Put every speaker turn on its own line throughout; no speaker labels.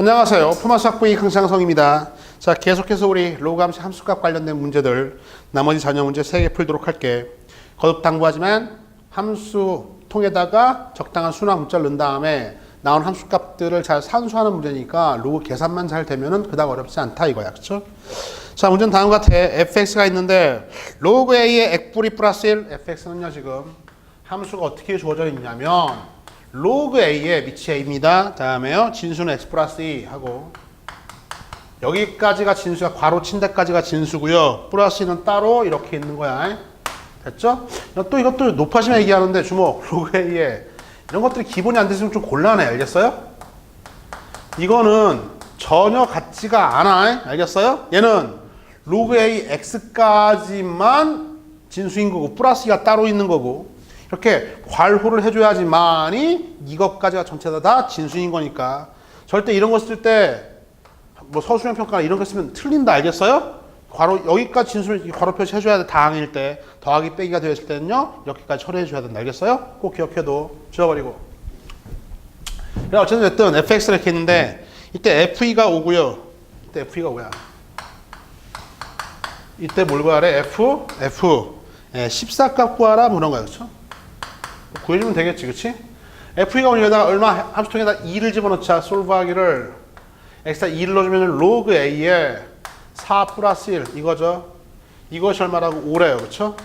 안녕하세요. 포마스 학부의 강창성입니다. 자, 계속해서 우리 로그 함수 함수값 관련된 문제들 나머지 전형 문제 3개 풀도록 할게. 거듭 당부하지만 함수 통에다가 적당한 수나 문자를 넣은 다음에 나온 함수값들을 잘 산수하는 문제니까 로그 계산만 잘 되면은 그닥 어렵지 않다 이거야. 그쵸? 자, 문제는 다음과 같아. fx가 있는데 로그 a의 액분이 플러스 1 fx는요 지금 함수가 어떻게 주어져 있냐면 로그 a의 미치 a입니다. 다음에요 진수는 x 플러스 2 하고 여기까지가 진수야 괄호 친 데까지가 진수고요. 플러스 2는 따로 이렇게 있는 거야. 됐죠? 또 이것도 높아지면 얘기하는데 주목 로그 a에 이런 것들이 기본이 안 됐으면 좀 곤란해. 알겠어요? 이거는 전혀 같지가 않아. 알겠어요? 얘는 로그 a x까지만 진수인 거고 플러스 2가 따로 있는 거고 이렇게 괄호를 해줘야지만이 이것까지가 전체 다, 다 진수인 거니까. 절대 이런 거 쓸 때 뭐 서술형 평가나 이런 거 쓰면 틀린다 알겠어요? 괄호 여기까지 진수를 괄호 표시 해줘야 돼 다항일 때. 더하기 빼기가 되었을 때는요 이렇게까지 처리해 줘야 된다 알겠어요? 꼭 기억해도 지워버리고. 그래 어쨌든 fx를 이렇게 했는데 이때 fe가 오고요. 이때 fe가 뭐야? 이때 뭘 구하래? F? F. 예, 14값 구하라 뭐 그런 거야 그쵸? 구해주면 되겠지 그치? fe가 오는 여기다가 얼마 함수통에다 2를 집어넣자 솔브하기를 x가 2를 넣어주면 로그 a에 4 플러스 1 이거죠 이것이 얼마라고 5래요 그쵸?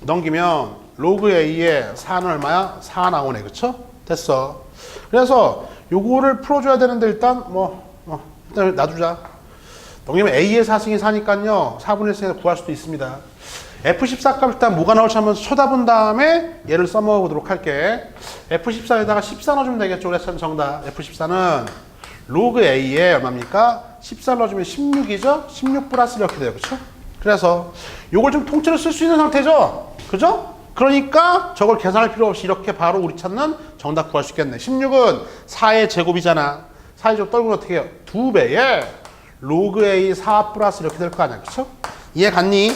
넘기면 로그 a에 4는 얼마야? 4 나오네 그쵸? 됐어 그래서 요거를 풀어줘야 되는데 일단 뭐, 뭐 일단 놔두자 넘기면 a의 4승이 4니까요 4분의 1승에서 구할 수도 있습니다 F14 값 일단 뭐가 나올지 한번 쳐다본 다음에 얘를 써먹어 보도록 할게. F14에다가 14 넣어주면 되겠죠. 그래서 정답. F14는 로그 A에 얼마입니까? 14 넣어주면 16이죠? 16 플러스 이렇게 돼요. 그쵸? 그래서 요걸 좀 통째로 쓸 수 있는 상태죠? 그죠? 그러니까 저걸 계산할 필요 없이 이렇게 바로 우리 찾는 정답 구할 수 있겠네. 16은 4의 제곱이잖아. 4의 제곱 떨구면 어떻게 해요? 2배에 로그 A 4 플러스 이렇게 될 거 아니야. 그쵸? 이해 갔니?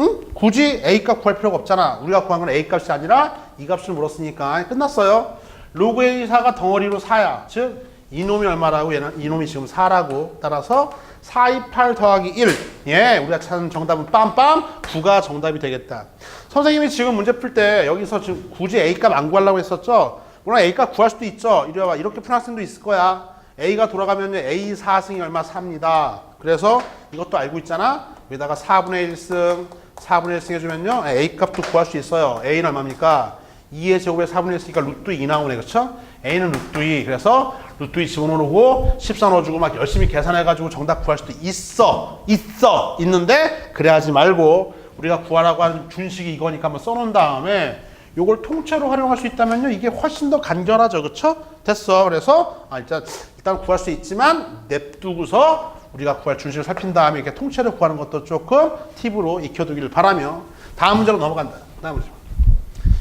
응? 굳이 A 값 구할 필요가 없잖아. 우리가 구한 건 A 값이 아니라 이 값을 물었으니까 끝났어요. 로그 A4가 덩어리로 4야. 즉 이놈이 얼마라고 얘는 이놈이 지금 4라고 따라서 4, 2, 8 더하기 1. 예, 우리가 찾은 정답은 빰빰 9가 정답이 되겠다. 선생님이 지금 문제 풀 때 여기서 지금 굳이 A 값 안 구하려고 했었죠. 물론 A 값 구할 수도 있죠. 이리 와봐. 이렇게 푸는 학생도 있을 거야. A가 돌아가면 A 4승이 얼마 4입니다. 그래서 이것도 알고 있잖아. 여기다가 4분의 1승 4분의 1 승 해주면요. A 값도 구할 수 있어요. A는 얼마입니까? 2의 제곱에 4분의 1 쓰니까 루트 2 나오네. 그쵸? A는 루트 2. 그래서 루트 2 집어넣고 14 넣어주고 막 열심히 계산해가지고 정답 구할 수도 있어. 있어. 있는데 그래야지 말고 우리가 구하라고 하는 준식이 이거니까 한번 써놓은 다음에 요걸 통째로 활용할 수 있다면요. 이게 훨씬 더 간결하죠. 그쵸? 됐어. 그래서 아, 일단, 일단 구할 수 있지만 냅두고서 우리가 구할 준식을 살핀 다음에 이렇게 통째로 구하는 것도 조금 팁으로 익혀두기를 바라며 다음 문제로 넘어간다. 다음 문제.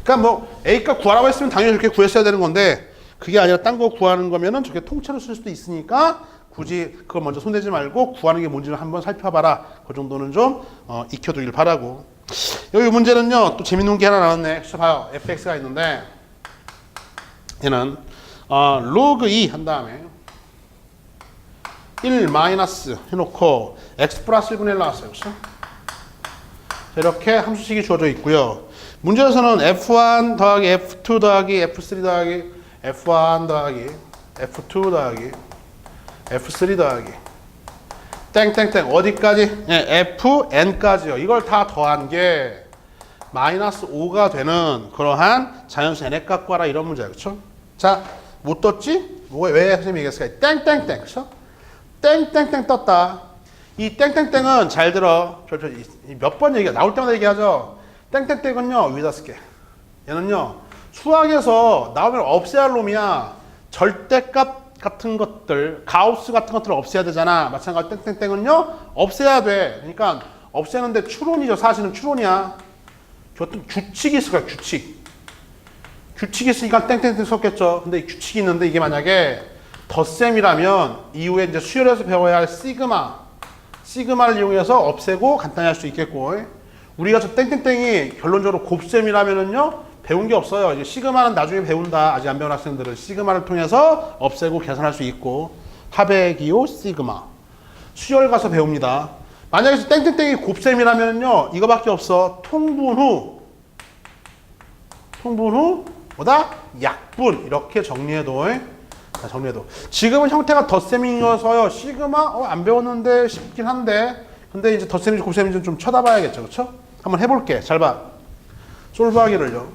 그러니까 뭐 A값 구하라고 했으면 당연히 저렇게 구했어야 되는 건데 그게 아니라 딴 거 구하는 거면은 저게 통째로 쓸 수도 있으니까 굳이 그걸 먼저 손대지 말고 구하는 게 뭔지를 한번 살펴봐라. 그 정도는 좀 어, 익혀두길 바라고. 여기 문제는요 또 재밌는 게 하나 나왔네. 자 봐요. fx가 있는데 얘는 어, 로그 2 한 다음에 1 마이너스 해놓고 x 플러스 1분의 1 나왔어요. 그렇죠? 이렇게 함수식이 주어져 있고요. 문제에서는 f1 더하기 f2 더하기 f3 더하기 f1 더하기 f2 더하기 f3 더하기 땡땡땡 어디까지? 예, fn까지요. 이걸 다 더한 게 마이너스 5가 되는 그러한 자연수 n의 값 구하라 이런 문제야. 그렇죠? 자, 못 떴지? 뭐왜 선생님이 얘기했을까? 땡땡땡. 그렇죠? 땡땡땡 떴다. 이 땡땡땡은 잘 들어. 몇번 얘기해. 나올 때마다 얘기하죠. 땡땡땡은요, 위에다 쓸게. 얘는요, 수학에서 나오면 없애야 할 놈이야. 절대값 같은 것들, 가우스 같은 것들을 없애야 되잖아. 마찬가지로 땡땡땡은요, 없애야 돼. 그러니까 없애는데 추론이죠. 사실은 추론이야. 어떤 규칙이 있을 거야, 규칙. 규칙이 있으니까 땡땡땡 썼겠죠. 근데 이 규칙이 있는데 이게 만약에 덧셈이라면 이후에 이제 수열에서 배워야 할 시그마, 시그마를 이용해서 없애고 간단히 할 수 있겠고 우리가 저 땡땡땡이 결론적으로 곱셈이라면은요 배운 게 없어요. 이제 시그마는 나중에 배운다. 아직 안 배운 학생들은 시그마를 통해서 없애고 계산할 수 있고 하베기오 시그마. 수열 가서 배웁니다. 만약에 땡땡땡이 곱셈이라면요. 이거밖에 없어. 통분 후. 통분 후 뭐다? 약분. 이렇게 정리해도. 자, 정리해도. 지금은 형태가 덧셈이어서요. 시그마 어, 안 배웠는데 싶긴 한데. 근데 이제 덧셈인지 곱셈인지 좀 쳐다봐야겠죠. 그렇죠? 한번 해볼게. 잘 봐. 솔브하기를요.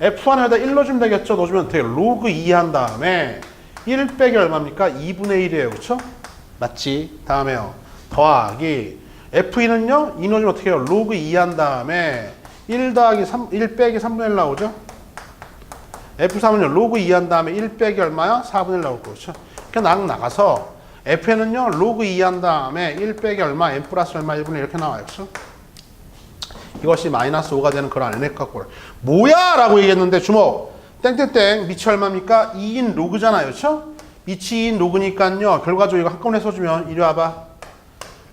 F1에다 1 넣어주면 되겠죠? 넣어주면 돼요. 로그 2 한 다음에 1 빼기 얼마입니까? 2분의 1이에요. 그쵸? 맞지? 다음에요. 더하기 F2는요? 2 넣어주면 어떻게 해요? 로그 2 한 다음에 1 더하기 3, 1 빼기 3분의 1 나오죠? F3은요? 로그 2 한 다음에 1 빼기 얼마야? 4분의 1 나올 거죠. 이렇게 나, 나가서 F는요? 로그 2 한 다음에 1 빼기 얼마? n 플러스 얼마? 1분의 1 이렇게 나와요. 그렇죠? 이것이 마이너스 5가 되는 그런 NF 값을 뭐야? 라고 얘기했는데 주목 땡땡땡 미치 얼마입니까? 2인 로그잖아요 그렇죠? 미치 2인 로그니까요 결과적으로 이거 한꺼번에 써주면 이리 와봐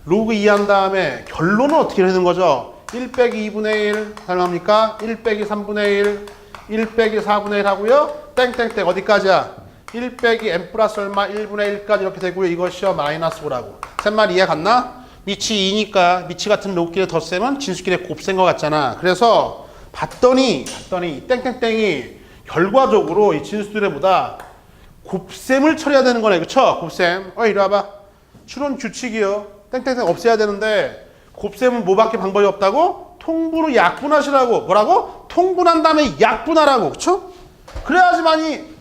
로그 2 한 다음에 결론은 어떻게 되는 거죠? 1 빼기 2분의 1 얼마입니까? 1 빼기 3분의 1 1 빼기 4분의 1 하고요 땡땡땡 어디까지야? 1 빼기 n 플러스 얼마 1분의 1까지 이렇게 되고요 이것이요 마이너스 5라고 셋말 이해 갔나? 미치 2니까 미치 같은 로끼의 덧셈은 진수끼리 곱셈 것 같잖아. 그래서 봤더니 봤더니 이 땡땡땡이 결과적으로 이 진수들보다 곱셈을 처리해야 되는 거네. 그쵸? 곱셈. 어 이리 와봐. 추론 규칙이요. 땡땡땡 없애야 되는데 곱셈은 뭐밖에 방법이 없다고? 통분을 약분하시라고. 뭐라고? 통분한 다음에 약분하라고. 그쵸? 그래야지만이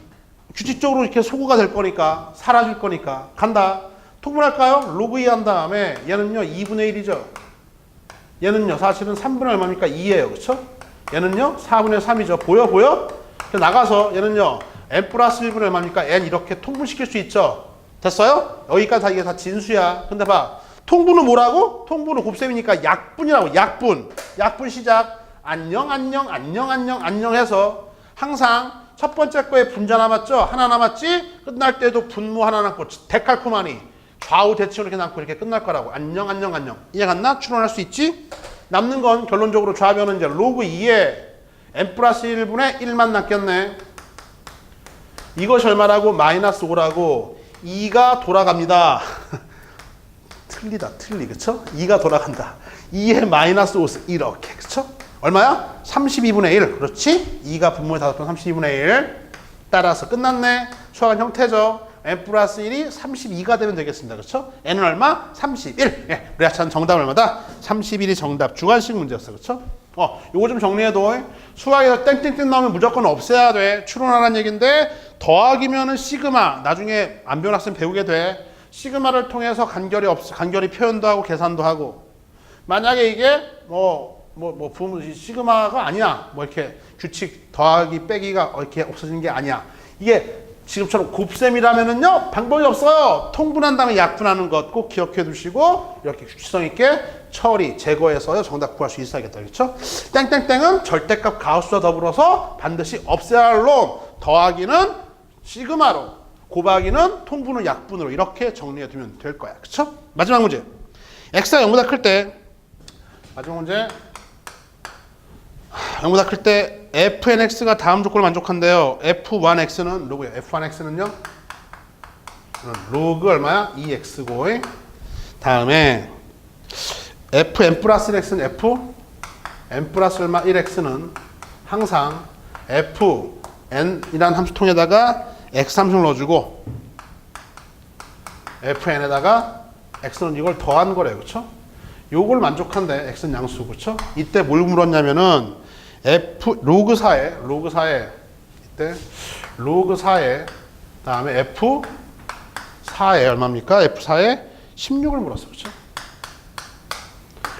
규칙적으로 이렇게 소구가 될 거니까 사라질 거니까 간다. 통분할까요? 로그 2 한 다음에 얘는요 2분의 1이죠. 얘는요 사실은 3분의 얼마입니까? 2예요. 그렇죠? 얘는요 4분의 3이죠. 보여 보여? 나가서 얘는요 n 플러스 1분의 얼마입니까? n 이렇게 통분시킬 수 있죠. 됐어요? 여기까지 다 이게 다 진수야. 근데 봐. 통분은 뭐라고? 통분은 곱셈이니까 약분이라고. 약분. 약분 시작. 안녕 안녕 안녕 안녕 안녕 해서 항상 첫 번째 거에 분자 남았죠? 하나 남았지? 끝날 때도 분모 하나 남고 데칼코마니 좌우 대칭으로 이렇게 남고 이렇게 끝날 거라고. 안녕, 안녕, 안녕. 이해 갔나? 추론할 수 있지? 남는 건 결론적으로 좌변은 이제 로그 2에 n 플러스 1분의 1만 남겼네. 이것이 얼마라고? 마이너스 5라고. 2가 돌아갑니다. 틀리다, 틀리. 그쵸? 2가 돌아간다. 2에 마이너스 5, 이렇게. 그쵸? 얼마야? 32분의 1. 그렇지? 2가 분모에 다섯 번 32분의 1. 따라서 끝났네. 수학은 형태죠. n 플러스 1이 32가 되면 되겠습니다. 그렇죠? n은 얼마? 31. 예. 참 정답 얼마다? 31이 정답. 주관식 문제였어. 그렇죠? 어, 요거 좀 정리해도 수학에서 땡땡땡 나오면 무조건 없애야 돼. 추론하라는 얘긴데 더하기면은 시그마. 나중에 안 배운 학생 배우게 돼. 시그마를 통해서 간결히 없 간결히 표현도 하고 계산도 하고. 만약에 이게 뭐 뭐, 뭐, 부모, 시그마가 아니야. 뭐, 이렇게 규칙 더하기, 빼기가 이렇게 없어지는 게 아니야. 이게 지금처럼 곱셈이라면은요, 방법이 없어요. 통분한 다음에 약분하는 것 꼭 기억해 두시고, 이렇게 규칙성 있게 처리, 제거해서요, 정답 구할 수 있어야겠다. 그렇죠? 땡땡땡은 절대값 가우스와 더불어서 반드시 없애야 할 놈, 더하기는 시그마로, 곱하기는 통분을 약분으로 이렇게 정리해 두면 될 거야. 그렇죠? 마지막 문제. x가 0보다 클 때, 마지막 문제. 0보다 클 때 fnx가 다음 조건을 만족한대요. f1x는 로그예요. f1x는요. 로그 얼마야? 2x고 다음에 fn 플러스 1x는 f n 플러스 얼마 1x는 항상 fn이라는 함수통에다가 x 함수를 넣어주고 fn에다가 x는 이걸 더한 거래요. 그렇죠? 요걸 만족한대. x는 양수. 그렇죠? 이때 뭘 물었냐면은 f 로그 4에 로그 4에 이때 로그 4에 다음에 f 4에 얼마입니까? f 4에 16을 물었어. 그렇죠?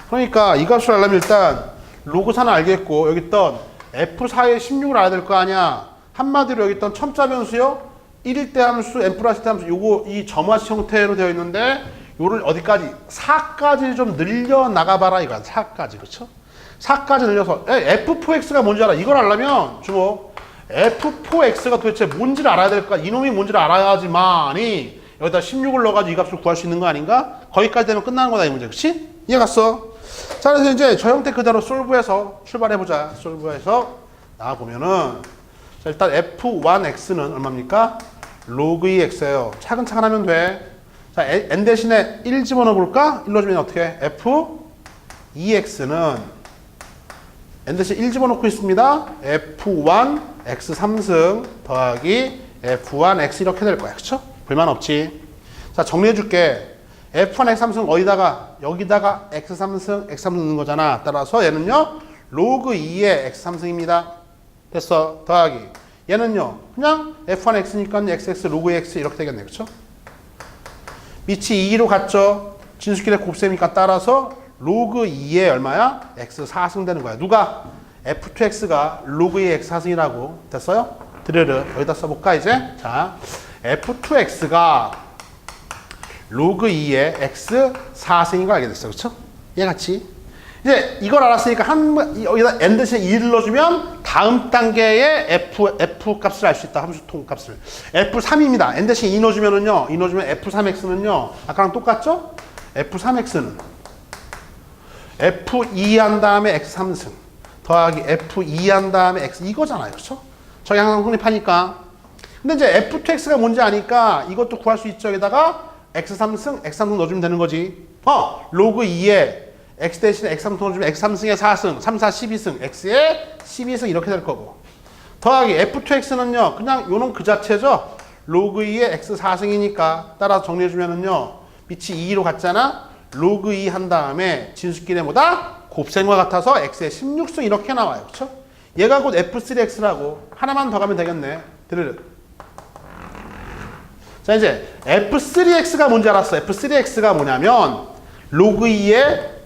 그러니까 이 값을 알려면 일단 로그 4는 알겠고 여기 있던 f 4에 16을 알아야 될 거 아니야. 한마디로 여기 있던 첨자 변수요. 1일 때 함수, n 플러스 때 함수 요거 이 점화식 형태로 되어 있는데 요를 어디까지 4까지 좀 늘려 나가 봐라 이거야. 4까지. 그렇죠? 4까지 늘려서 에, F4X가 뭔지 알아. 이걸 알려면 주목 F4X가 도대체 뭔지를 알아야 될까? 이놈이 뭔지를 알아야지만이 여기다 16을 넣어 가지고 이 값을 구할 수 있는 거 아닌가? 거기까지 되면 끝나는 거다 이 문제. 그치? 이해 갔어? 자 그래서 이제 저 형태 그대로 솔브해서 출발해 보자. 솔브해서 나와 보면은 자 일단 F1X는 얼마입니까? 로그 2x예요. 차근차근 하면 돼. 자, n 대신에 1 집어넣어 볼까? 1 넣어주면 어떻게 해? f 2x는 n 대신 1 집어넣고 있습니다. f1 x 3승 더하기 f1 x 이렇게 될 거야. 그쵸? 불만 없지? 자, 정리해 줄게. f1 x 3승 어디다가 여기다가 x 3승 x 3승 넣는 거잖아. 따라서 얘는요. 로그 2의 x 3승입니다. 됐어. 더하기. 얘는요. 그냥 f1 x니까 xx 로그 x 이렇게 되겠네. 그쵸? 밑이 2로 갔죠. 진수길의 곱셈이니까 따라서 로그 2의 얼마야? x 4승 되는 거야. 누가? f2x가 로그 2의 x 4승이라고 됐어요? 드르르 여기다 써볼까 이제? 자, f2x가 로그 2의 x 4승인 걸 알게 됐어. 그쵸? 얘같이. 이제 이걸 알았으니까 한 번- 여기다 n 대신에 2를 넣어주면 다음 단계의 f, f 값을 알 수 있다. 함수통 값을. f3입니다. n 대신 2 넣어주면은요. 2 넣어주면 f3x는요. 아까랑 똑같죠? f3x는 f2 한 다음에 x 3승 더하기 f2 한 다음에 x 이거잖아요. 그렇죠? 저기 항상 성립하니까. 근데 이제 f2x가 뭔지 아니까 이것도 구할 수 있죠. 여기다가 x 3승, x 3승 넣어주면 되는 거지. 어, 로그 2에 x 대신에 x 3승 넣어주면 x 3승에 4승, 3, 4, 12승, x에 12승 이렇게 될 거고. 더하기 f2x는요. 그냥 요놈 그 자체죠. 로그 2에 x 4승이니까 따라서 정리해주면은요. 밑이 2로 갔잖아. 로그 2 한 다음에 진수끼리 뭐다? 곱셈과 같아서 x에 16승 이렇게 나와요. 그쵸? 얘가 곧 f3x라고 하나만 더 가면 되겠네. 드르르. 자 이제 f3x가 뭔지 알았어. f3x가 뭐냐면 로그 2에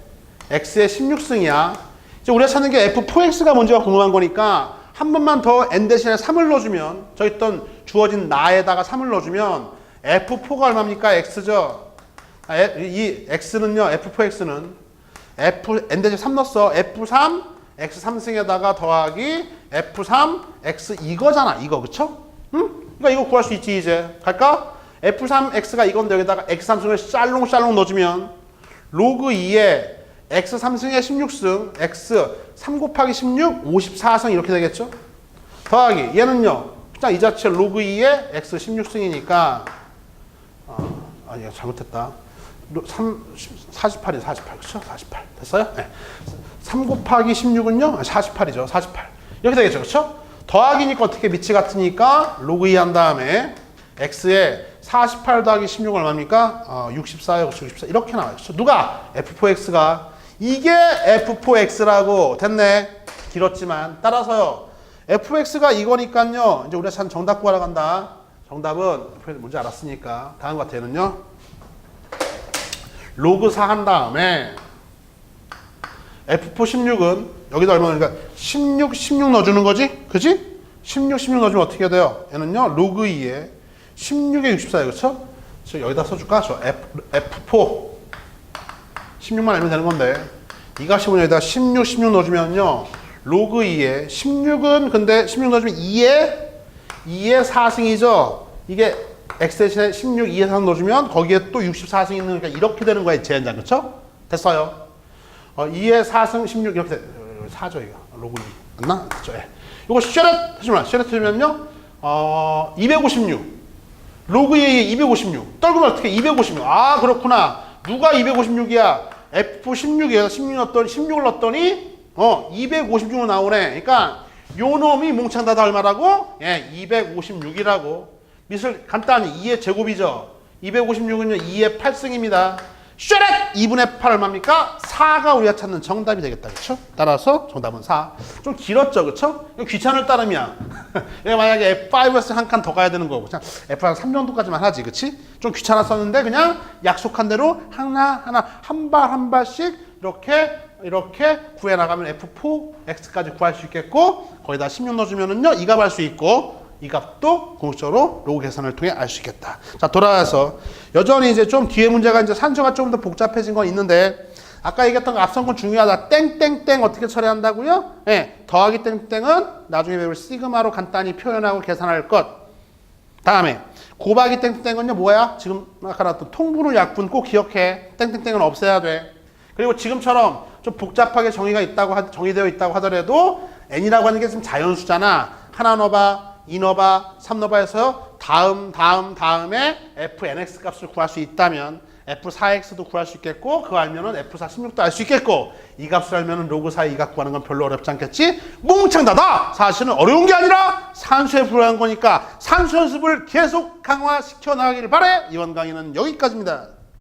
x의 16승이야. 이제 우리가 찾는 게 f4x가 뭔지가 궁금한 거니까 한 번만 더 n 대신에 3을 넣어주면 저 있던 주어진 나에다가 3을 넣어주면 f4가 얼마입니까? x죠. 아, 에- 이 x는요. f4x는 f n 대신 3 넣었어. f3 x 3승에다가 더하기 f3 x 이거잖아. 이거 그쵸? 응? 그러니까 이거 구할 수 있지 이제. 갈까? f3x가 이건데 여기다가 x 3승을 샬롱샬롱 넣어주면 로그 2에 x 3승에 16승 x 3 곱하기 16 54승 이렇게 되겠죠? 더하기 얘는요. 그냥 이 자체 로그 2에 x 16승이니까 어, 아니야 잘못했다. 3, 48이 48 그렇죠? 48 됐어요? 네. 3 곱하기 16은요? 48이죠. 48 이렇게 되겠죠, 그렇죠? 더하기니까 어떻게 밑이 같으니까 로그 2 한 다음에 x에 48 더하기 16은 얼마입니까? 어, 64요, 64 이렇게 나와요. 그렇죠? 누가 f4x가 이게 f4x라고 됐네. 길었지만 따라서요. fx가 이거니까요. 이제 우리가 참 정답 구하러 간다. 정답은 뭔지 알았으니까 다음 것 같아요는요. 로그 4 한 다음에 F4 16은 여기다 얼마 그러니까 16 16 넣어주는 거지, 그지? 16 16 넣어주면 어떻게 돼요? 얘는요 로그 2에 16에 64에 그렇죠? 저 여기다 써줄까? 저 F, F4 16만 알면 되는 건데 이 값이 뭐냐 여기다 16 16 넣어주면요 로그 2에 16은 근데 16 넣어주면 2에 2에 4승이죠. 이게 x 대신에 16, 2에 4 넣어주면 거기에 또 64승 있는 거니까 이렇게 되는 거예요. 제한장 그렇죠? 됐어요. 어, 2에 4승 16 이렇게 돼. 4죠 이거. 로그 2. 맞나? 그렇죠. 예. 이거 쉐렛 하지마. 쉐렛 하면요. 어, 256. 로그 2에 256. 떨구면 어떻게 256. 아 그렇구나. 누가 256이야? F16이에요. 16 넣었더니 16을 넣었더니 어 256으로 나오네. 그러니까 요 놈이 뭉창 다다 얼마라고? 예, 256이라고. 미술 간단히 2의 제곱이죠. 256은요 2의 8승입니다. 쉐렛 2분의 8 얼마입니까? 4가 우리가 찾는 정답이 되겠다. 그렇죠? 따라서 정답은 4. 좀 길었죠. 그렇죠? 귀찮을 따름이야. 얘 만약에 F5에서 한 칸 더 가야 되는 거고 그냥 F1 3 정도까지만 하지. 그렇지? 좀 귀찮았었는데 그냥 약속한 대로 하나 하나 한 발 한 발씩 이렇게 이렇게 구해 나가면 F4X까지 구할 수 있겠고 거기다 16 넣어주면은요 이값할수 있고 이 값도 공식적으로 로그 계산을 통해 알 수 있겠다. 자 돌아와서 여전히 이제 좀 뒤에 문제가 이제 산수가 좀 더 복잡해진 건 있는데 아까 얘기했던 거 앞선 건 중요하다. 땡땡땡 어떻게 처리한다고요? 예, 더하기 땡땡은 나중에 배울 시그마로 간단히 표현하고 계산할 것. 다음에 곱하기 땡땡은요 뭐야? 지금 아까 나왔던 통분을 약분 꼭 기억해. 땡땡땡은 없애야 돼. 그리고 지금처럼 좀 복잡하게 정의가 있다고 하- 정의되어 있다고 하더라도 n이라고 하는 게 지금 자연수잖아. 하나 넣어봐, 이 넣어봐, 삼 넣어봐 해서 다음 다음 다음에 fnx 값을 구할 수 있다면 f4x도 구할 수 있겠고 그거 알면은 f4 16도 알 수 있겠고 이 값을 알면은 로그 사이 이값 구하는 건 별로 어렵지 않겠지? 몽창다다 사실은 어려운 게 아니라 산수에 불과한 거니까 산수 연습을 계속 강화시켜 나가기를 바래 이번 강의는 여기까지입니다.